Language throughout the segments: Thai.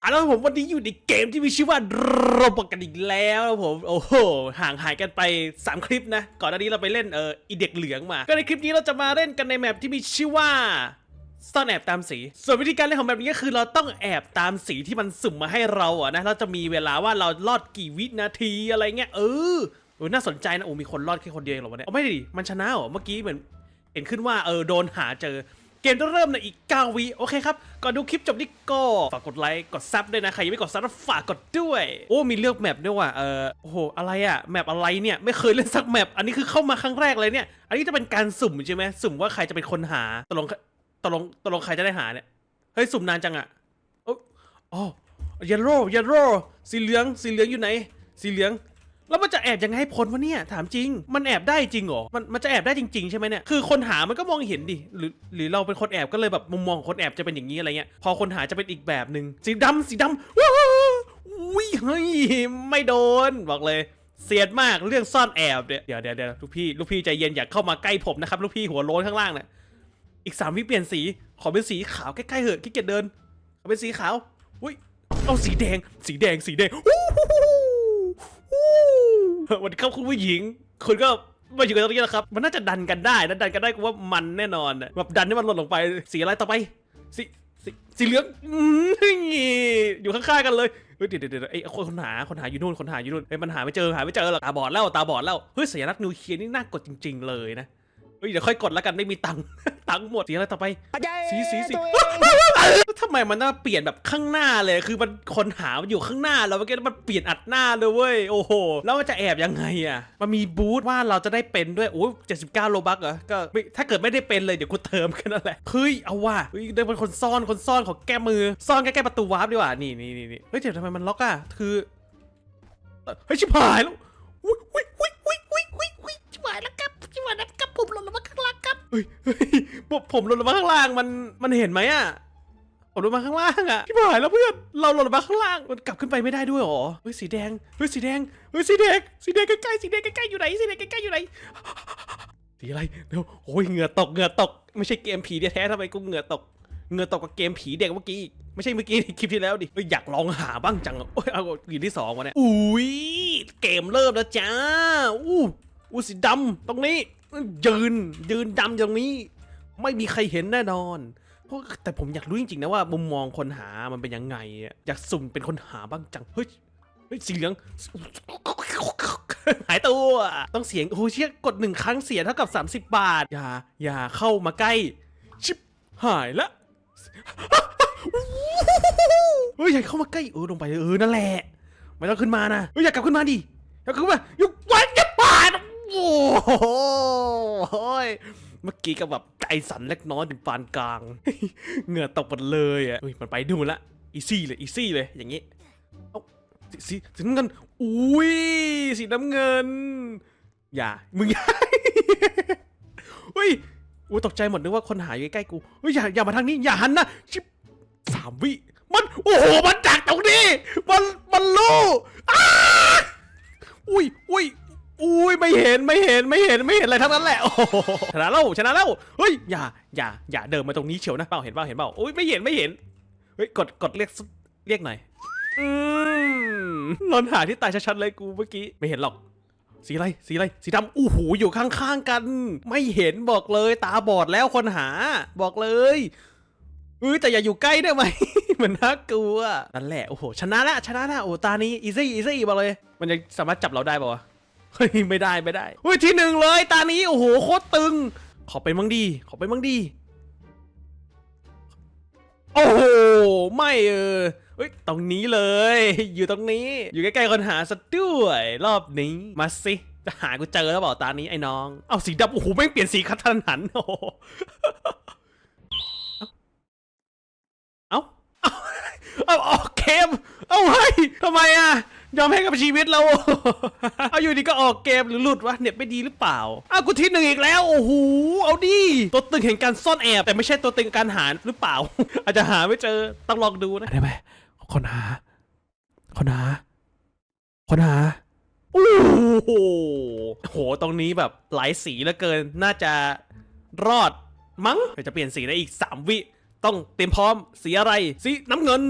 เอาละครับผมวันนี้อยู่ในเกมที่มีชื่อว่าโรบอทกันอีกแล้วผมโอ้โหห่างหายกันไป 3 คลิปนะ ก่อนหน้านี้เราไปเล่นเอออีเด็กเหลืองมา ก็ในคลิปนี้เราจะมาเล่นกันในแมปที่มีชื่อว่าซ่อนแอบตามสี ส่วนวิธีการเล่นของแบบนี้ก็คือเราต้องแอบตามสีที่มันสุ่มมาให้เราอะนะเราจะมีเวลาว่าเรารอดกี่วินาทีอะไรเงี้ยเออเออน่าสนใจนะโอ้มีคนรอดแค่คนเดียวเองเหรอวะเนี่ยเอาไม่ดิมันชนะเหรอเมื่อกี้เหมือนเห็นขึ้นว่าเออโดนหาเจอ เกมต้องเริ่มในอีก 9 วิโอเคครับ ก่อนดูคลิปจบนี่ก็ฝากกดไลค์ กดซับด้วยนะ ใครยังไม่กดซับฝากกดด้วย โอ้ มีเลือกแมปด้วยว่ะ เออโอ้โห อะไรอะแมปอะไรเนี่ย ไม่เคยเล่นสักแมป อันนี้คือเข้ามาครั้งแรกเลยเนี่ย อันนี้จะเป็นการสุ่มใช่ไหม สุ่มว่าใครจะเป็นคนหา ตกลง ตกลง ตกลงใครจะได้หาเนี่ย เฮ้ย สุ่มนานจังอะโอ้อ๋อเยลโล่เยลโล่สีเหลือง สีเหลืองอยู่ไหน สีเหลือง แล้วมันจะแอบยังไงให้พ้นวะเนี่ยถามจริง มันแอบได้จริงเหรอมันมันจะแอบได้จริงๆใช่ไหมเนี่ยคือคนหามันก็มองเห็นดิหรือหรือเราเป็นคนแอบก็เลยแบบมุมมองของคนแอบจะเป็นอย่างนี้อะไรเงี้ยพอคนหาจะเป็นอีกแบบหนึ่งสีดำสีดำว้าวอุ้ยเฮ้ยไม่โดนบอกเลย เสียดมากเรื่องซ่อนแอบเนี่ยเดี๋ยวเดี๋ยวเดี๋ยวลูกพี่ลูกพี่ใจเย็นอย่าเข้ามาใกล้ผมนะครับลูกพี่หัวโล้นข้างล่างเนี่ยอีกสามวิเปลี่ยนสีขอเป็นสีขาวใกล้ๆเหอะขี้เกียจเดินขอเป็นสีขาวอุ้ยเอาสีแดง สีแดงสีแดงอู้หู วันนี้ครับคุณผู้หญิง คุณก็มาอยู่กันตรงนี้แล้วครับ มันน่าจะดันกันได้นะดันกันได้กูว่ามันแน่นอนนะแบบดันให้มันหล่นลงไป สีอะไรต่อไป สีสีสีเหลืองอืมอยู่ข้างๆกันเลย เฮ้ยเดี๋ยวเดี๋ยวเดี๋ยวไอ้คนคนหาคนหาอยู่นู่นคนหาอยู่นู่นเอ้ยมันหาไม่เจอหาไม่เจอหรอกตาบอดแล้วตาบอดแล้ว เฮ้ยสัญลักษณ์นิวเคลียร์นี่น่ากดจริง ๆ เลยนะ เฮ้ยเดี๋ยวค่อยกดแล้วกันไม่มีตังค์ ตังค์หมดสีอะไรต่อไป สีสีสีทำไมมันน่าเปลี่ยนแบบข้างหน้าเลย คือมันคนหามันอยู่ข้างหน้าแล้วเมื่อกี้มันเปลี่ยนอัดหน้าเลยเว้ย โอ้โห แล้วมันจะแอบยังไงอะ มันมีบูธว่าเราจะได้เป็นด้วย โอ้เจ็ดสิบเก้าโลบักเหรอ ก็ไม่ถ้าเกิดไม่ได้เป็นเลยเดี๋ยวกูเติมแค่นั้นแหละ เฮ้ย เอาว่ะเฮ้ยได้เป็นคนซ่อน คนซ่อนของแก้มือ ซ่อนใกล้ๆประตูวาร์ปดีกว่า นี่นี่นี่นี่เฮ้ยเดี๋ยวทำไมมันล็อกอะ คือ เฮ้ยชิบหายแล้วอุ้ยอุ้ยอุ้ยอุ้ย เฮ้ยเฮ้ยผมผมหล่นลงมาข้างล่างมันมันเห็นไหมอะผมหล่นมาข้างล่างอะชิบหายแล้วเพื่อนเราหล่นลงมาข้างล่างมันกลับขึ้นไปไม่ได้ด้วยหรอเฮ้ยสีแดงเฮ้ยสีแดงเฮ้ยสีแดงสีแดงใกล้ๆสีแดงใกล้ๆอยู่ไหนสีแดงใกล้ๆอยู่ไหนสีอะไรเดี๋ยวโอ้ยเหงื่อตกเหงื่อตก ไม่ใช่เกมผีแท้ๆทำไมกูเหงื่อตกเหงื่อตกกับเกมผีเด็กเมื่อกี้ไม่ใช่เมื่อกี้คลิปที่แล้วดิอยากลองหาบ้างจังโอ้ยเอากลิ่นที่สองวะเนี่ยอุ้ยเกมเริ่มแล้วจ้าอู้อู้สีดำตรงนี้ ยืนยืนดำตรงนี้ ไม่มีใครเห็นแน่นอนเพราะแต่ผมอยากรู้จริงๆนะว่ามุมมองคนหามันเป็นยังไงอยากสุ่มเป็นคนหาบ้างจังเฮ้ยเฮ้ยสีเหลืองหายตัวต้องเสียงโอ้เชี่ยกดหนึ่งครั้งเสียเท่ากับ 30 บาท อย่า อย่าเข้ามาใกล้ ชิบหายละเฮ้ยอย่าเข้ามาใกล้เออลงไปเออนั่นแหละไม่ต้องขึ้นมานะเฮ้ยอย่ากลับขึ้นมาดิอย่ากลับขึ้นมาอยู่วันจะปาด โอ้โหเมื่อกี้ก็แบบใจสั่นเล็กน้อยถึงปานกลาง เหงื่อตกหมดเลยอะมันไปดูละอีซี่เลยอีซี่เลยอย่างงี้เอ้าสีสีน้ำเงิน อุ้ย สีน้ำเงิน อย่า มึงอย่าเฮ้ยอู้ตกใจหมดนึกว่าคนหายอยู่ใกล้ๆกูเฮ้ยอย่าอย่ามาทางนี้ อย่าหันนะ ชิบสามวิ มัน โอ้โห มันจากตรงนี้ มัน มันรู้อ้าอุ้ยอุ้ย อุ้ยไม่เห็นไม่เห็นไม่เห็นไม่เห็นอะไรทั้งนั้นแหละโอ้โหชนะแล้วชนะแล้วเฮ้ยอย่าอย่าอย่าเดินมาตรงนี้เฉียวนะเปล่าเห็นเปล่าเห็นเปล่าอุ้ยไม่เห็นไม่เห็นเฮ้ยกดกดเรียกเรียกหน่อยอืมนอนหาที่ตายชัดๆเลยกูเมื่อกี้ไม่เห็นหรอก สีอะไรสีอะไรสีดำอู้หูอยู่ข้างๆกัน ไม่เห็นบอกเลยตาบอดแล้วคนหา บอกเลยเอ้ยแต่อย่าอยู่ใกล้ได้ไหม มันน่ากลัวนั่นแหละโอ้โหชนะละชนะละโอ้ตานี้อีซี่อีซี่บอกเลย มันจะสามารถจับเราได้ป่าวะ เฮ้ยไม่ได้ไม่ได้เฮ้ยที่หนึ่งเลยตานี้โอ้โหโคตรตึง ขอเป็นมั่งดี ขอเป็นมั่งดี โอ้โหไม่เออเฮ้ยตรงนี้เลย อยู่ตรงนี้ อยู่ใกล้ๆคนหาซะด้วยรอบนี้มาสิจะหากูเจอแล้วเปล่าตานี้ไอ้น้อง เอาสีดำโอ้โหแม่งเปลี่ยนสีคัดทันหันโอ้โหเอาเอาเอาออกเกมเอาเฮ้ยทำไมอะ ยอมให้กับชีวิตเรา เอาอยู่ดีก็ออกเกมหรือหลุดวะเน็ตไม่ดีหรือเปล่าอ้าวกูที่หนึ่งอีกแล้วโอ้โหเอาดิตัวตึงแห่งการซ่อนแอบ แต่ไม่ใช่ตัวตึงการหาหรือเปล่า อาจจะหาไม่เจอต้องลองดูนะได้ไหมคนหา คนหา คนหาโอ้โหโหตรงนี้แบบหลายสีเหลือเกินน่าจะรอดมั้งเดี๋ยวจะเปลี่ยนสีได้อีก 3 วิ ต้องเตรียมพร้อมสีอะไรสีน้ำเงิน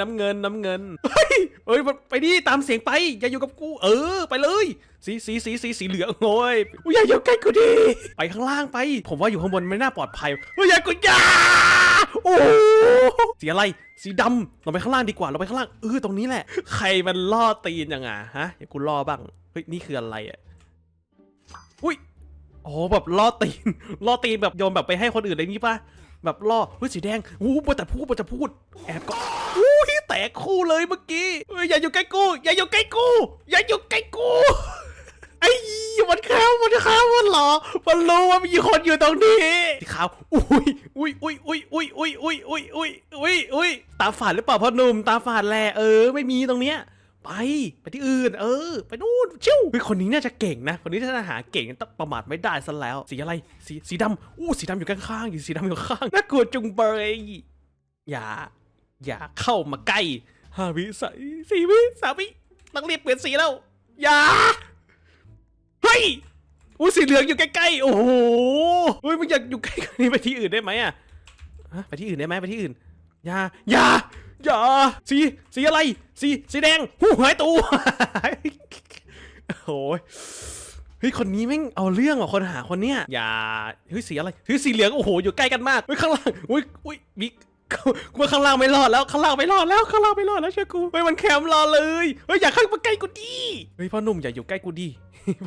น้ำเงินน้ำเงินเฮ้ยเฮ้ยไปดิตามเสียงไป อย่าอยู่กับกู เออ ไปเลย สีสีสีสีสีเหลืองโอ้ยอยอย่าอยู่ใกล้กูดิไปข้างล่างไป ผมว่าอยู่ข้างบนไม่น่าปลอดภัยเฮ้ยอย่ากูอย่าโอ้สีอะไร สีดำเราไปข้างล่างดีกว่าเราไปข้างล่างเออตรงนี้แหละ ใครมันล่อตีนยังไงฮะอย่ากูล่อบ้างเฮ้ยนี่คืออะไรอะอุ้ยโอ้แบบล่อตีนล่อตีนแบบโยนแบบไปให้คนอื่นอะไรนี้ป่ะ แบบล่อเฮ้ยสีแดงอู้บแต่พูดบแต่พูด แอบก็อู้ยแตกคู่เลยเมื่อกี้เฮ้ยอย่าอยู่ใกล้กูอย่าอยู่ใกล้กูอย่าอยู่ใกล้กูไอ้มันข้าวมันข้าวมันหรอ มันรู้ว่ามีคนอยู่ตรงนี้สีขาว อุ้ยอุ้ยอุ้ยอุ้ยอุ้ยอุ้ยอุ้ยอุ้ยอุ้ยอุ้ยอุ้ยตาฝาดหรือเปล่าพ่อหนุ่มตาฝาดแหละเออ ไม่มีตรงเนี้ย ไปไปที่อื่น เออ ไปนู่นชิวเฮ้ยคนนี้น่าจะเก่งนะ คนนี้ถ้าหาเก่งต้องประมาทไม่ได้ซะแล้ว สีอะไร สีสีดำอู้สีดำอยู่ข้างๆอยู่สีดำอยู่ข้างน่ากลัวจุงเบยอย่า อย่าเข้ามาใกล้ห้าวิใส่สี่วิสามวิต้องรีบเปลี่ยนสีแล้ว อย่าเฮ้ยอู้สีเหลืองอยู่ใกล้ๆโอ้โหเฮ้ยมึงอยากอยู่ใกล้กันนี้ไปที่อื่นได้ไหมอะฮะไปที่อื่นได้ไหมไปที่อื่นอย่าอย่า อย่าสีสีอะไร สีสีแดงหูหายตัวโอ้ยเฮ้ยคนนี้แม่งเอาเรื่องว่ะคนหาคนเนี้ยอย่าเฮ้ยสีอะไรเฮ้ยสีเหลืองโอ้โหอยู่ใกล้กันมากเฮ้ยข้างล่างอุ้ยอุ้ยมิกกูข้างล่างไม่รอดแล้วข้างล่างไม่รอดแล้วข้างล่างไม่รอดแล้วเชื่อกูเฮ้ยมันแคมรอเลยเฮ้ยอย่าเข้ามาใกล้กูดิเฮ้ยพ่อหนุ่มอย่าอยู่ใกล้กูดิ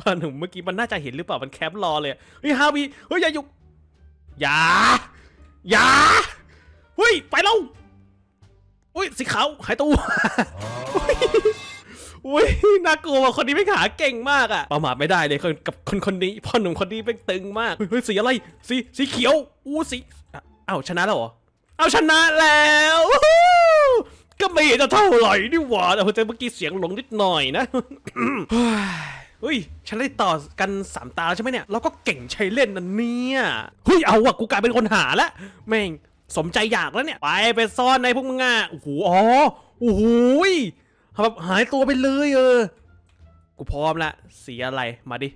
พ่อหนุ่มเมื่อกี้มันน่าจะเห็นหรือเปล่ามันแคมรอเลยเฮ้ยฮาวีเฮ้ยอย่าอยู่อย่าอย่าเฮ้ยไปแล้ว อุ้ยสีขาวหายตัวอุ้ยน่ากลัวคนนี้ไม่ขาเก่งมากอะประมาทไม่ได้เลยคนกับคนคนนี้พ่อหนุ่มคนนี้เป็นตึงมากเฮ้ยสีอะไรสีสีเขียวอู้สีอ้าวชนะแล้วเหรอเอาชนะแล้วก็ไม่เห็นจะเท่าไหร่นี่หว่าแต่เมื่อกี้เสียงหลงนิดหน่อยนะเฮ้ยฉันได้ต่อกันสามตาแล้วใช่ไหมเนี่ยเราก็เก่งใช้เล่นนะเนี่ยเฮ้ยเอาว่ะกูกลายเป็นคนหาและแม่ง สมใจอยากแล้วเนี่ย ไปไปซ่อนในพวกมึงอะโอ้โหอ๋อโอ้โหแบบหายตัวไปเลยเออ กูพร้อมละสีอะไรมาดิ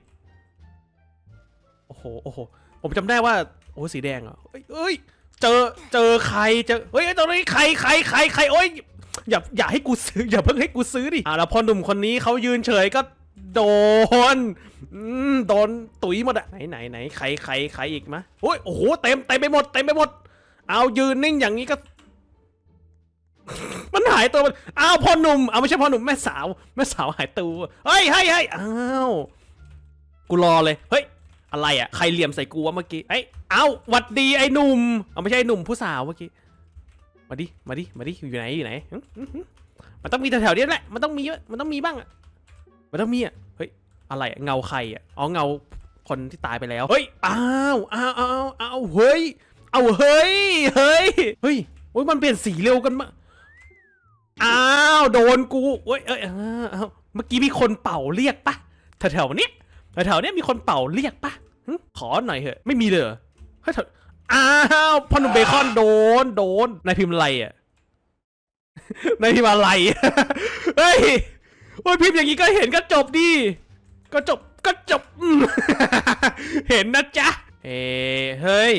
โอ้โหโอ้โหผมจำได้ว่า โอ้สีแดงอเอ้ยเอ้ยเจอเจอใครเจอเฮ้ยตรงนี้ใครใครใครใครโอ้ยอย่าอย่าให้กูซื้ออย่าเพิ่งให้กูซื้อดิอ่าแล้วพอหนุ่มคนนี้เขายืนเฉยก็โดนอืมโดนตุ๋ยหมดอะไหนไหนไหนใครใครใครอีกมะโอ้ยโอ้โหเต็มเต็มไปหมดเต็มไปหมด เอายืนนิ่งอย่างนี้ก็ มันหายตัวมันอ้าวพ่อหนุ่มเอาไม่ใช่พ่อหนุ่มแม่สาวแม่สาวหายตัวเฮ้ยเฮ้ยเฮ้ยอ้าวกูรอเลยเฮ้ยอะไรอะใครเหลี่ยมใส่กูวะเมื่อกี้เอ้ยเอ้าหวัดดีไอ้หนุ่มเอาไม่ใช่ไอ้หนุ่มผู้สาวเมื่อกี้มาดิมาดิมาดิอยู่ไหนอยู่ไหนมันต้องมีแถวๆนี้แหละมันต้องมีมันต้องมีบ้างอะมันต้องมีอะเฮ้ยอะไรอะเงาใครอะอ๋อเงาคนที่ตายไปแล้วเฮ้ยอ้าวอ้าวอ้าวอ้าวเฮ้ย เอาเฮ้ย เฮ้ย เฮ้ยโอ้ยมันเปลี่ยนสีเร็วกันมากอ้าว โดนกูเอ้ยเอ้ยอ้าวเมื่อกี้มีคนเป่าเรียกปะแถวๆเนี้ยแถวๆเนี้ยมีคนเป่าเรียกปะหึขอหน่อยเถอะ ไม่มีเลยเหรอเฮ้ยแถวอ้าวพ่อหนุ่มเบคอนโดน โดน นายพิมพ์อะไรอะ นายพิมพ์อะไร เฮ้ย โอ้ยพิมพ์อย่างนี้ก็เห็นก็จบดิ ก็จบ ก็จบอืม เห็นนะจ๊ะ เอ้เฮ้ย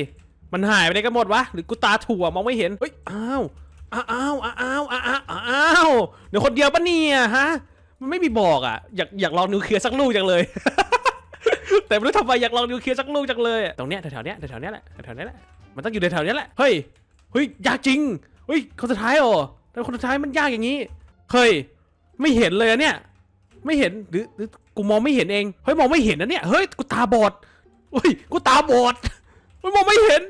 มันหายไปไหนกันหมดวะ หรือกูตาถั่วมองไม่เห็น เฮ้ย อ้าว อ้าว อ้าว อ้าว อ้าว อ้าว เดี๋ยวคนเดียวปะเนี่ยฮะ มันไม่มีบอกอะ อยากอยากลองนิวเคลียร์สักลูกจังเลย แต่ไม่รู้ทำไมอยากลองนิวเคลียร์สักลูกจังเลย ตรงเนี้ยแถวๆเนี้ยแถวๆเนี้ยแหละแถวๆเนี้ยแหละ มันต้องอยู่แถวๆเนี้ยแหละ เฮ้ย เฮ้ย ยากจริง เฮ้ย คนสุดท้ายเหรอแต่คนสุดท้ายมันยากอย่างนี้ เฮ้ย ไม่เห็นเลยอะเนี่ย ไม่เห็น หรือหรือกูมองไม่เห็นเอง เฮ้ย มองไม่เห็นนะเนี่ย เฮ้ย กูตาบอดเฮ้ย กูตาบอดเฮ้ยมองไม่เห็น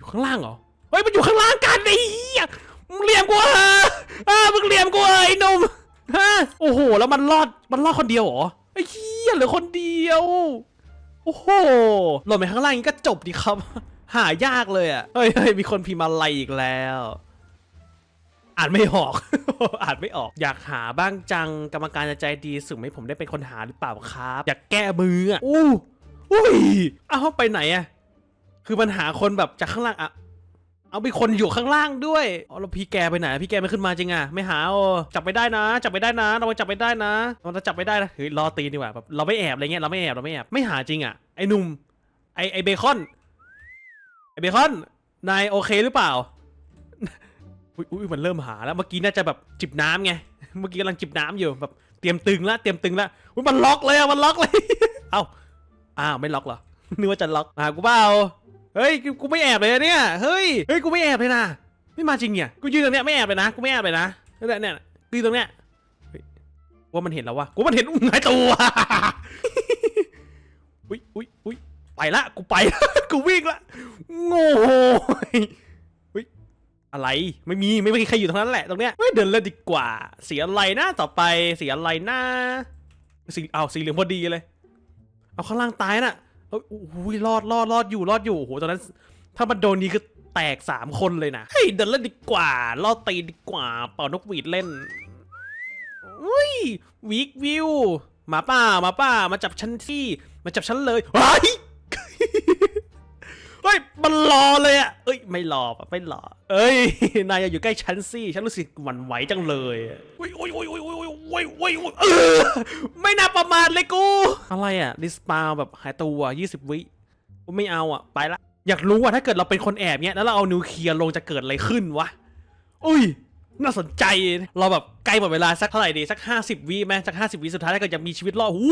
อยู่ข้างล่างเหรอ เฮ้ยมันอยู่ข้างล่างกันไอ้เหี้ยมึงเหลี่ยมกูเหรออ่ามึงเหลี่ยมกูเหรอไอ้หนุ่มฮะโอ้โห แล้วมันรอด มันรอดคนเดียวเหรอ ไอ้เหี้ยเหลือคนเดียว โอ้โห หล่นไปข้างล่างงนี้ก็จบดีครับ หายากเลยอะ เฮ้ยเฮ้ยมีคนพิมพ์อะไรอีกแล้ว อ่านไม่ออก อ่านไม่ออก อยากหาบ้างจัง กรรมการจะใจดีสุ่มให้ผมได้เป็นคนหาหรือเปล่าครับ อยากแก้มืออะอู้อุ้ย เอ้าไปไหนอะ คือมันหาคนแบบจากข้างล่างอะเอามีคนอยู่ข้างล่างด้วยอ๋อแล้วพี่แกไปไหน พี่แกไม่ขึ้นมาจริงอะไม่หาโอจับไปได้นะ จับไปได้นะ เราจับไปได้นะ เราจะจับไปได้นะเฮ้ยรอตีนดีกว่าแบบเราไม่แอบอะไรเงี้ย เราไม่แอบ เราไม่แอบ ไม่หาจริงอะไอ้หนุ่ม ไอ้ไอ้เบคอน ไอ้เบคอน นายโอเคหรือเปล่า อุ้ยอุ้ยมันเริ่มหาแล้ว เมื่อกี้น่าจะแบบจิบน้ำไง เมื่อกี้กำลังจิบน้ำอยู่แบบเตรียมตึงละ เตรียมตึงละอุ้ยมันล็อกเลยอะมันล็อกเลย เอ้า อ้าวไม่ล็อกเหรอ นึกว่าจะล็อกมากูเปล่า เฮ้ยกูไม่แอบเลยเนี่ยเฮ้ยเฮ้ยกูไม่แอบเลยนะไม่มาจริงเนี่ยกูยืนตรงเนี้ยไม่แอบเลยนะกูไม่แอบเลยนะเนี่ยเนี่ยกูยืนตรงเนี้ยว่ามันเห็นแล้ววะกูมันเห็นอุ้งหายตัวอุ้ยอุ้ยอุ้ยไปละกูไปละกูวิ่งละโง่อุ้ยอะไรไม่มีไม่มีใครอยู่ตรงนั้นแหละตรงเนี้ยเดินเลยดีกว่าสีอะไรนะต่อไปสีอะไรนะสีเอาสีเหลืองพอดีเลย เอาข้างล่างตายน่ะ เอ้ยอุ้ยรอดรอดรอดอยู่รอดอยู่โหตอนนั้น ถ้ามันโดนนี้คือแตกสามคนเลยนะเฮ้ยเดินเล่นดีกว่าลอดตีดีกว่า เป่านกหวีดเล่นอุ้ยวิกวิวมาป่ามาป่ามาจับฉันที่มาจับฉันเลยเฮ้ย เฮ้ยมันรอเลยอะเอ้ยไม่รอปะไม่รอเอ้ยนายอย่าอยู่ใกล้ฉันสิฉันรู้สึกหวั่นไหวจังเลยอะโอ้ยโอ้ยโอ้ยโอ้ยโอ้ยโอ้ยโอ้ยโอ้ยเออไม่น่าประมาทเลยกูอะไรอะดิสปาวแบบหายตัว20 วิกูไม่เอาอะไปละอยากรู้ว่าถ้าเกิดเราเป็นคนแอบเนี้ยแล้วเราเอานิวเคลียร์ลงจะเกิดอะไรขึ้นวะอุ้ย น่าสนใจ เราแบบใกล้หมดเวลาสักเท่าไหร่ดีสัก 50วิไหมสัก 50วิสุดท้ายถ้าเกิดจะมีชีวิตรอดหู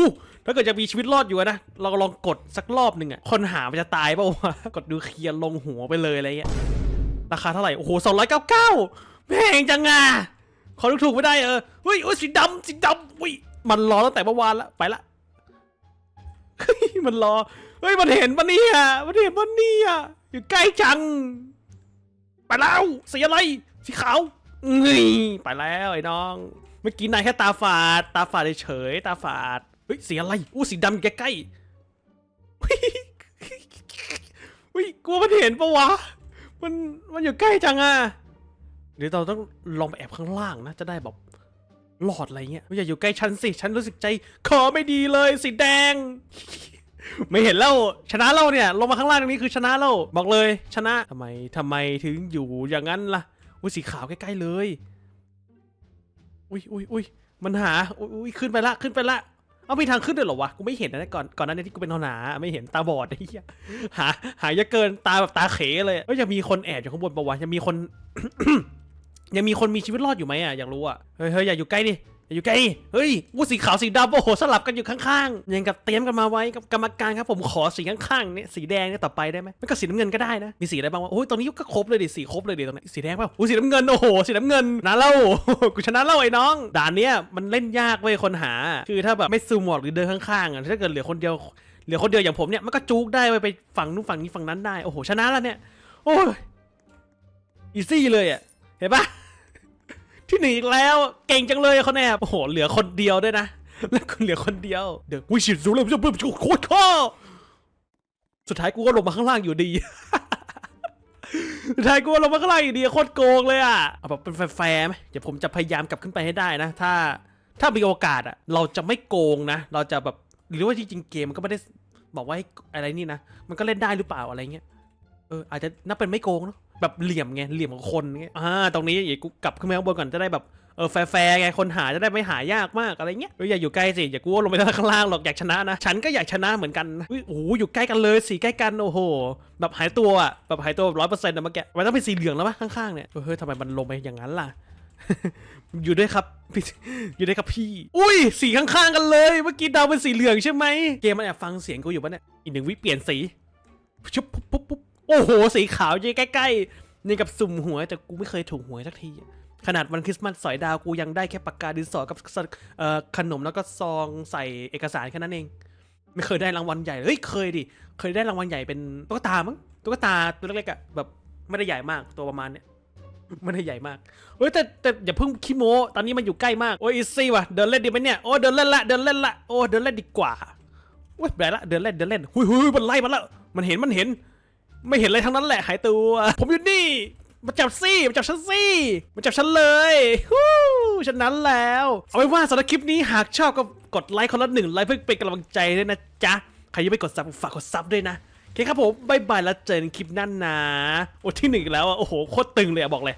ถ้าเกิดจะมีชีวิตรอดอยู่นะ เราลองกดสักรอบหนึ่งอะคนหามันจะตายเปล่าวะ กดดูเคลียร์ลงหัวไปเลยอะไรเงี้ย ราคาเท่าไหร่ โอ้โห299แพงจังอะขอถูกๆไม่ได้เออเฮ้ยโอ้ยสีดำสีดำอุ้ยมันรอตั้งแต่เมื่อวานละไปละเฮ้ยมันรอ เฮ้ยมันเห็นปะเนี่ยมันเห็นปะเนี่ยอยู่ใกล้จัง ไปแล้วสีอะไรสีขาว นี่ไปแล้วไอ้น้อง เมื่อกี้นายแค่ตาฝาด ตาฝาดเฉยตาฝาดเฮ้ยสีอะไรอู้สีดำใกล้ๆเฮ้ยกลัวมันเห็นปะวะมันมันอยู่ใกล้จังอะเดี๋ยวเราต้องลองไปแอบข้างล่างนะจะได้แบบหลอดอะไรเงี้ยอย่าอยู่ใกล้ฉันสิ ฉันรู้สึกใจคอไม่ดีเลยสีแดง ไม่เห็นแล้วชนะเราเนี่ย ลงมาข้างล่างตรงนี้คือชนะเราบอกเลยชนะทำไมทำไมถึงอยู่อย่างนั้นล่ะ อุ้ยสีขาวใกล้ๆเลย อุ้ยอุ้ยอุ้ยมันหา อุ้ยขึ้นไปละขึ้นไปละ เอามีทางขึ้นด้วยเหรอวะ กูไม่เห็นนะก่อนก่อนหนั้านที่กูเป็นหนาไม่เห็นตาบอดไอ้เหี้ยหา หาเยอะเกินตาแบบตาเขเลยเอ้ยยังมีคนแอบอยู่ข้างบนปะวะยังมีคน ยังมีคนมีชีวิตรอดอยู่ไหมอะอยากรู้อะ เฮ้ยเฮ้ยอย่าอยู่ใกล้ดิ อย่าอยู่ใกลเฮ้ยวูสีขาวสีดำโอ้โหสลับกันอยู่ข้างๆยังกับเตรียมกันมาไว้กับกรรมการครับผมขอสีข้างๆเนี่ยสีแดงเนี่ยต่อไปได้ไหมไม่ก็สีน้ำเงินก็ได้นะมีสีอะไรบ้างวะโอ้ยตอนนี้ก็ครบเลยดิสีครบเลยดิตรงนี้สีแดงเปล่าโอ้ยสีน้ำเงินโอ้โหสีน้ำเงินนะเล่ากูชนะเล่าไอ้น้องด่านเนี้ยมันเล่นยากเว้ยคนหา คือถ้าแบบไม่ซูมออกหรือเดินข้างๆอะถ้าเกิดเหลือคนเดียวเหลือคนเดียวอย่างผมเนี่ยมันก็จูกได้ไปฝั่งนู้นฝั่งนี้ฝั่งนั้นได้โอ้โหชนะแล้วเนี่ยโอ้ยอีซี่เลยอะเห็นปะ ที่หนึ่งอีกแล้วเก่งจังเลยคนแอบโอ้โหเหลือคนเดียวด้วยนะ แล้วคุณเหลือคนเดียวเดี๋ยววิชิตรู้เลยจะเพิ่มโคตรข้อสุดท้ายกูก็ลงมาข้างล่างอยู่ดีสุดท้ายกูก็ลงมาข้างล่างอยู่ดีโคตรโกงเลยอะเอาแบบเป็นแฟร์ไหมเดี๋ยวผมจะพยายามกลับขึ้นไปให้ได้นะ ถ้าถ้ามีโอกาสอะ เราจะไม่โกงนะ เราจะแบบหรือว่าจริงๆเกมมันก็ไม่ได้บอกว่าให้อะไรนี่นะมันก็เล่นได้หรือเปล่าอะไรเงี้ยเอออาจจะนับเป็นไม่โกงเนาะ แบบเหลี่ยมไงเหลี่ยมของคนเงี้ยอ่าตรงนี้อย่ากูกลับขึ้นไปข้างบนก่อนจะได้แบบเออแฟร์ไงคนหาจะได้ไม่หายากมากอะไรเงี้ยอออย่าอยู่ใกล้สิอย่ากูว่าลงไปข้างล่างหรอกอยากชนะนะ ฉันก็อยากชนะเหมือนกันอุ๊ยโอ้อยู่ใกล้กันเลยสีใกล้กันโอ้โหแบบหายตัวอะแบบหายตัวร้อยเปอร์เซ็นต์นะเมื่อกี้มันต้องเป็นสีเหลืองแล้วปะข้างๆเนี่ยเฮ้ยทำไมมันลงไปอย่างนั้นล่ะอยู่ด้วยครับอยู่ด้วยครับพี่ อุ้ย สีข้างๆกันเลย เมื่อกี้ดาวเป็นสีเหลืองใช่ไหมเกมมันแอบฟังเสียงกูอยู่ปะเนี่ยอีกหนึ่งวิเปลี่ยนสีชุบปุ๊บปุ๊บ โอ้โห สีขาวยี่ใกล้ๆ นี่กับสุ่มหวยแต่กูไม่เคยถูกหวยสักที ขนาดวันคริสต์มาสสอยดาวกูยังได้แค่ปากกาดินสอกับขนมแล้วก็ซองใส่เอกสารแค่นั้นเอง ไม่เคยได้รางวัลใหญ่ เฮ้ยเคยดิ เคยได้รางวัลใหญ่เป็นตุ๊กตามั้ง ตุ๊กตาตัวเล็กๆอะแบบไม่ได้ใหญ่มากตัวประมาณเนี้ยไม่ได้ใหญ่มากเฮ้ยแต่แต่อย่าเพิ่งขี้โม้ตอนนี้มันอยู่ใกล้มาก โอ้ยอีซี่ว่ะ เดินเล่นดีไหมเนี่ย โอ้เดินเล่นละเดินเล่นละ โอ้เดินเล่นดีกว่าโอ้ยแบละเดินเล่นเดินเล่น หุยหุยมันไล่มาแล้วมันเห็นมันเห็น ไม่เห็นอะไรทั้งนั้นแหละหายตัว ผมอยู่นี่มาจับซี่มาจับฉันซี่มาจับฉันเลยฮู้ฉันนั้นแล้ว เอาไว้ว่าสำหรับคลิปนี้หากชอบก็กดไลค์คนละหนึ่งไลค์เพื่อเป็นกำลังใจด้วยนะจ๊ะ ใครยังไม่กดซับฝากกดซับด้วยนะโอเคครับผมบายบายแล้วเจอกันคลิปหน้านะโอ้ที่หนึ่งแล้วอะโอ้โหโคตรตึงเลยอะบอกเลย